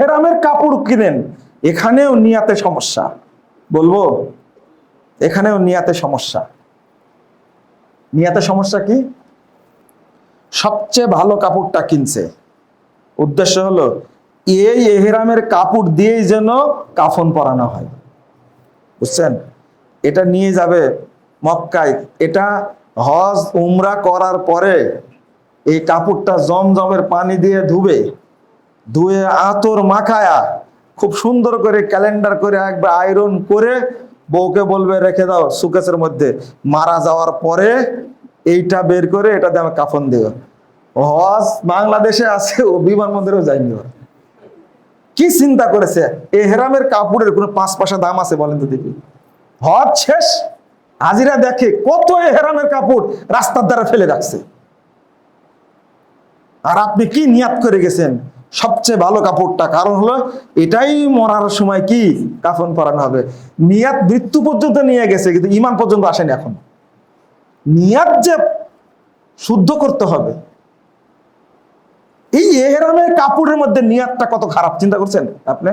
এহেরামের কাপড় কিনেন, এখানেও নিয়াতে সমস্যা। বলব, এখানেও নিয়াতে সমস্যা। নিয়াতে সমস্যা কি? সবচেয়ে ভালো কাপড়টা কিনছে। উদ্দেশ্য হলো, এই এহেরামের কাপড় দিয়েই যেন কাফন পরানো হয়। বুঝছেন? এটা নিয়ে যাবে মক্কায়। এটা হজ, উমরা করার পরে এই কাপড়টা জমজমের পানি দিয়ে ধুবে। ধুয়ে আতর মাখায়া খুব সুন্দর করে ক্যালেন্ডার করে একবার আয়রন করে বউকে বলবে, রেখে দাও সুকেসের মধ্যে। মারা যাওয়ার পরে এইটা বের করে এটা দিয়ে আমি কাফন দিও হজ বাংলাদেশে আছে, ও বিমানবন্দরেও যায়নি কি চিন্তা করেছে? এহরামের কাপড়ের কোনো পাঁচ পাশা দাম আছে বলেন তো দেখি। হজ শেষ। হাজিরা দেখে কত এহরামের কাপড় রাস্তার দ্বারা ফেলে রাখছে। আর আপনি কি নিয়াত করে গেছেন? সবচেয়ে ভালো কাপড়টা। কারণ হলো, এটাই মরার সময় কি? কাফন পরানো হবে। নিয়াত মৃত্যু পর্যন্ত নিয়ে গেছে, কিন্তু ইমান পর্যন্ত আসেনি এখন। নিয়াত যে শুদ্ধ করতে হবে, এই এহরামের কাপড়ের মধ্যে নিয়াতটা কত খারাপ, চিন্তা করছেন আপনি?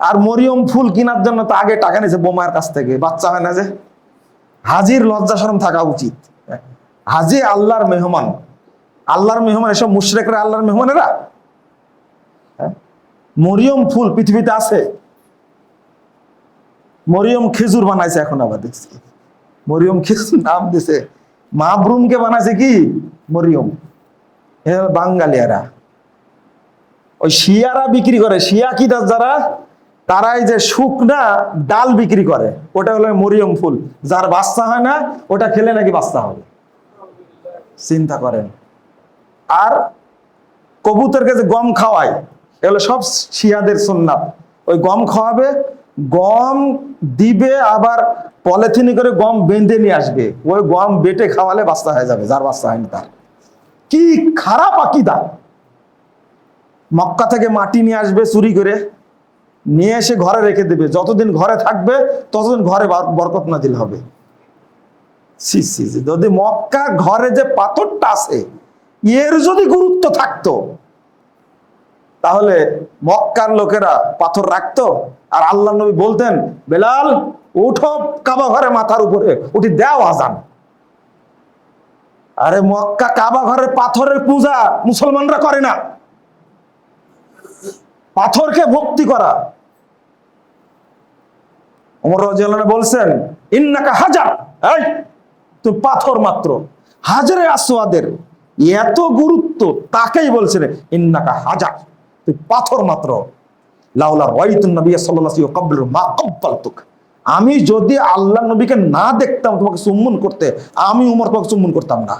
আর মরিয়ম ফুল কেনার জন্য তো আগে টাকা নিয়েছে বোমার কাছ থেকে, বাচ্চা হয় না যে। হাজির লজ্জা শরম থাকা উচিত। হাজি আল্লাহর মেহমান। আল্লাহর মেহমান, এসব মুশরেকরা আল্লাহর মেহমানেরা? মরিয়ম ফুল পৃথিবীতে আছে। মরিয়ম খেজুর বানাইছে এখন আবার দেখছি। মরিয়ম খেজুর নাম দিছে। মাহরুমকে বানাইছে কি? মরিয়ম। বাঙালিয়ারা। ওই শিয়ারা বিক্রি করে। শিয়া কি যারা? তারাই যে শুকনা ডাল বিক্রি করে। ওটা হলো মরিয়ম ফুল। যার বাচ্চা হয় না, ওটা খেলে নাকি বাচ্চা হবে? চিন্তা করেন। আর কবুতরকে যে গম খাওয়ায় এগুলো সব শিয়াদের সুন্নাত। ওই গম খাওয়াবে গম দিবে আবার পলিথিনে করে গম বেঁধে নিয়ে আসবে। ওই গম বেটে খাওয়ালে বাচ্চা হয়ে যাবে যার বাচ্চা হয়নি তার। কি খারাপ আকিদা! মক্কা থেকে মাটি নিয়ে আসবে চুরি করে নিয়ে এসে ঘরে রেখে দেবে। যতদিন ঘরে থাকবে ততদিন ঘরে বার- বরকত নাজিল হবে। সি সি সি, যদি মক্কা ঘরে যে পাথরটা আছে এর যদি গুরুত্ব থাকতো তাহলে মক্কার লোকেরা পাথর রাখতো আর আল্লাহ নবী বলতেন, বেলাল, উঠো কাবা ঘরে মাথার উপরে, উঠি দেও আজান। আরে মক্কা কাবা ঘরের পাথরের পূজা মুসলমানরা করে না। পাথরকে ভক্তি করা। ওমর রাদিয়াল্লাহু বলছেন, ইন্নাকা হাজার। এই তুই পাথর মাত্র। হাজারে আসওয়াদের এত গুরুত্ব তাকেই বলছেন ইন্নাকা হাজার। তুই পাথর মাত্র। আমি যদি আল্লাহ নবীকে না দেখতাম তোমাকে চুম্বন করতে, আমি উমর তোমাকে চুম্বন করতাম না।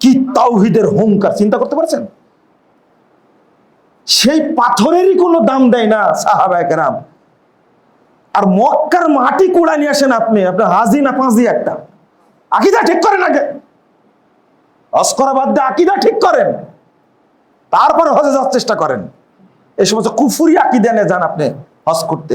কি তাওহিদের হুঙ্কার চিন্তা করতে পারছেন? সেই পাথরেরই কোনো দাম দেয় না সাহাবাহাম আর মক্কার মাটি কুড়া নিয়ে আসেন আপনি, আপনার হাজি না পাঁচি একটা। আকিদা ঠিক করেন আগে। অস্করা বাদ দিয়ে আকিদা ঠিক করেন। তারপরে হজে যাওয়ার চেষ্টা করেন। এই সমস্ত কুফুরি আকিদা নিয়ে যান আপনি হজ করতে।